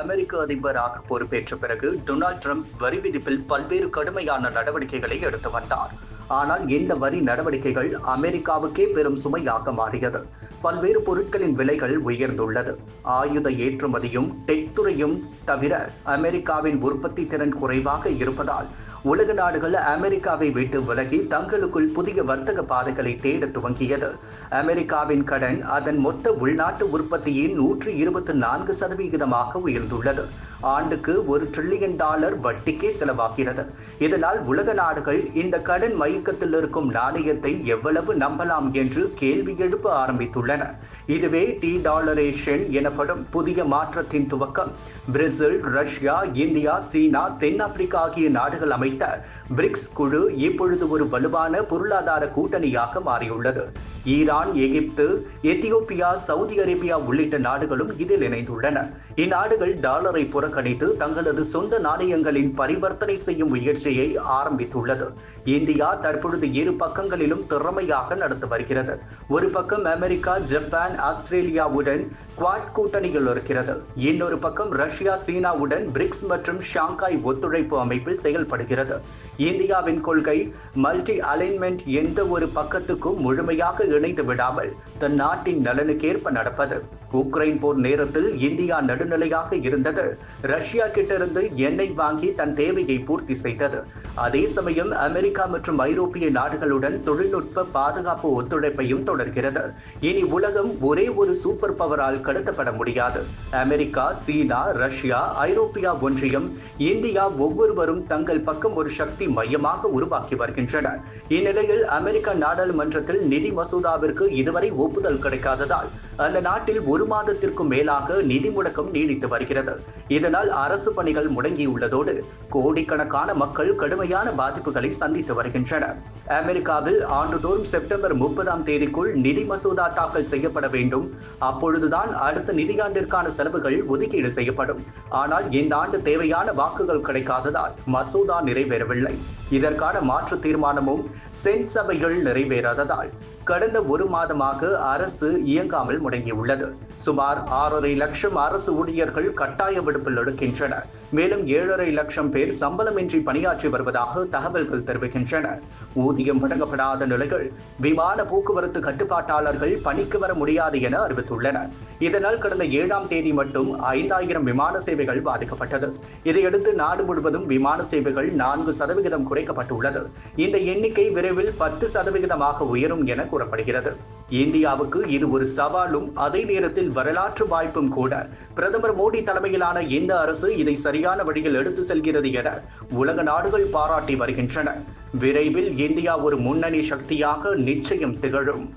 அமெரிக்க அதிபராக பொறுப்பேற்ற பிறகு டொனால்ட் ட்ரம்ப் வரி விதிப்பில் பல்வேறு கடுமையான நடவடிக்கைகளை எடுத்து வந்தார். ஆனால் இந்த வரி நடவடிக்கைகள் அமெரிக்காவுக்கே பெரும் சுமையாக மாறியது. பல்வேறு பொருட்களின் விலைகள் உயர்ந்துள்ளது. ஆயுத ஏற்றுமதியும் டெக் துறையும் தவிர அமெரிக்காவின் உற்பத்தி திறன் குறைவாக இருப்பதால் உலக நாடுகள் அமெரிக்காவை விட்டு விலகி தங்களுக்குள் புதிய வர்த்தக பாதைகளை தேட துவங்கியது. அமெரிக்காவின் கடன் அதன் மொத்த உள்நாட்டு உற்பத்தியின் நூற்றி இருபத்தி நான்கு சதவிகிதமாக உயர்ந்துள்ளது. ஆண்டுக்கு ஒரு டிரில்லியன் டாலர் வட்டிக்கே செலவாகிறது. இதனால் உலக நாடுகள் இந்த கடன் மயக்கத்தில் இருக்கும் நாணயத்தை எவ்வளவு நம்பலாம் என்று கேள்வி எழுப்ப ஆரம்பித்துள்ளன. இதுவே டி டாலரேஷன் எனப்படும் புதிய மாற்றத்தின் துவக்கம். பிரேசில் ரஷ்யா இந்தியா சீனா தென்னாப்பிரிக்கா ஆகிய நாடுகள் அமைத்த பிரிக்ஸ் குழு இப்பொழுது ஒரு வலுவான பொருளாதார கூட்டணியாக மாறியுள்ளது. Iran Egypt Ethiopia Saudi Arabia உள்ளிட்ட நாடுகளும் இதில் இணைந்துள்ளன. இந்நாடுகள் டாலரை புறக்கணித்து தங்களது சொந்த நாணயங்களின் பரிவர்த்தனை செய்யும் முயற்சியை ஆரம்பித்துள்ளது. இந்தியா தற்பொழுது இரு பக்கங்களிலும் திறமையாக நடந்து வருகிறது. ஒரு பக்கம் அமெரிக்கா ஜப்பான் ஆஸ்திரேலியாவுடன் குவாட் கூட்டணியில் இருக்கிறது. இன்னொரு பக்கம் ரஷ்யா சீனாவுடன் பிரிக்ஸ் மற்றும் ஷாங்காய் ஒத்துழைப்பு அமைப்பில் செயல்படுகிறது. இந்தியாவின் கொள்கை மல்டி அலைன்மெண்ட் எந்த ஒரு பக்கத்துக்கும் முழுமையாக இணைந்து விடாமல் தன் நாட்டின் நலனுக்கேற்ப நடப்பது. உக்ரைன் போர் நேரத்தில் இந்தியா நடுநிலையாக இருந்தது. ரஷ்யா கிட்டிருந்து எண்ணெய் வாங்கி தன் தேவையை பூர்த்தி செய்தது. அதே சமயம் அமெரிக்கா மற்றும் ஐரோப்பிய நாடுகளுடன் தொழில்நுட்ப பாதுகாப்பு ஒத்துழைப்பையும் தொடர்கிறது. இனி உலகம் ஒரே ஒரு சூப்பர் பவரால் கடத்தப்பட முடியாது. அமெரிக்கா சீனா ரஷ்யா ஐரோப்பியா ஒன்றியம் இந்தியா ஒவ்வொருவரும் தங்கள் பக்கம் ஒரு சக்தி மையமாக உருவாக்கி வருகின்றனர் இந்நிலையில் அமெரிக்க நாடாளுமன்றத்தில் நிதி மசோதாவிற்கு இதுவரை ஒப்புதல் கிடைக்காததால் அந்த நாட்டில் ஒரு மாதத்திற்கும் மேலாக நிதி முடக்கம் நீடித்து வருகிறது. இதனால் அரசு பணிகள் முடங்கியுள்ளதோடு கோடிக்கணக்கான மக்கள் கடுமையான பாதிப்புகளை சந்தித்து வருகின்றனர். அமெரிக்காவில் ஆண்டுதோறும் செப்டம்பர் முப்பதாம் தேதிக்குள் நிதி மசோதா தாக்கல் செய்யப்பட வேண்டும். அப்பொழுதுதான் அடுத்த நிதியாண்டிற்கான செலவுகள் ஒதுக்கீடு செய்யப்படும். ஆனால் இந்த ஆண்டு தேவையான வாக்குகள் கிடைக்காததால் மசோதா நிறைவேறவில்லை. இதற்கான மாற்று தீர்மானமும் சென்ட் சபைகள் நிறைவேறாததால் கடந்த ஒரு மாதமாக அரசு இயங்காமல் முடங்கியுள்ளது. சுமார் ஆறரை லட்சம் அரசு ஊழியர்கள் கட்டாய விடுப்பில் எடுக்கின்றனர். மேலும் ஏழரை லட்சம் பேர் சம்பளமின்றி பணியாற்றி வருவதாக தகவல்கள் தெரிவிக்கின்றன. ஊதியம் வழங்கப்படாத நிலையில் விமான போக்குவரத்து கட்டுப்பாட்டாளர்கள் பணிக்கு வர முடியாது என அறிவித்துள்ளனர். இதனால் கடந்த ஏழாம் தேதி மட்டும் ஐந்தாயிரம் விமான சேவைகள் பாதிக்கப்பட்டது. இதையடுத்து நாடு முழுவதும் விமான சேவைகள் நான்கு சதவிகிதம் குறைக்கப்பட்டுள்ளது. இந்த எண்ணிக்கை விரைவில் பத்து சதவிகிதமாக உயரும் என கூறப்படுகிறது. இந்தியாவுக்கு இது ஒரு சவாலும் அதே நேரத்தில் வரலாற்று வாய்ப்பும் கூட. பிரதமர் மோடி தலைமையிலான இந்த அரசு இதை சரியான வழியில் எடுத்து செல்கிறது என உலக நாடுகள் பாராட்டி வருகின்றன. விரைவில் இந்தியா ஒரு முன்னணி சக்தியாக நிச்சயம் திகழும்.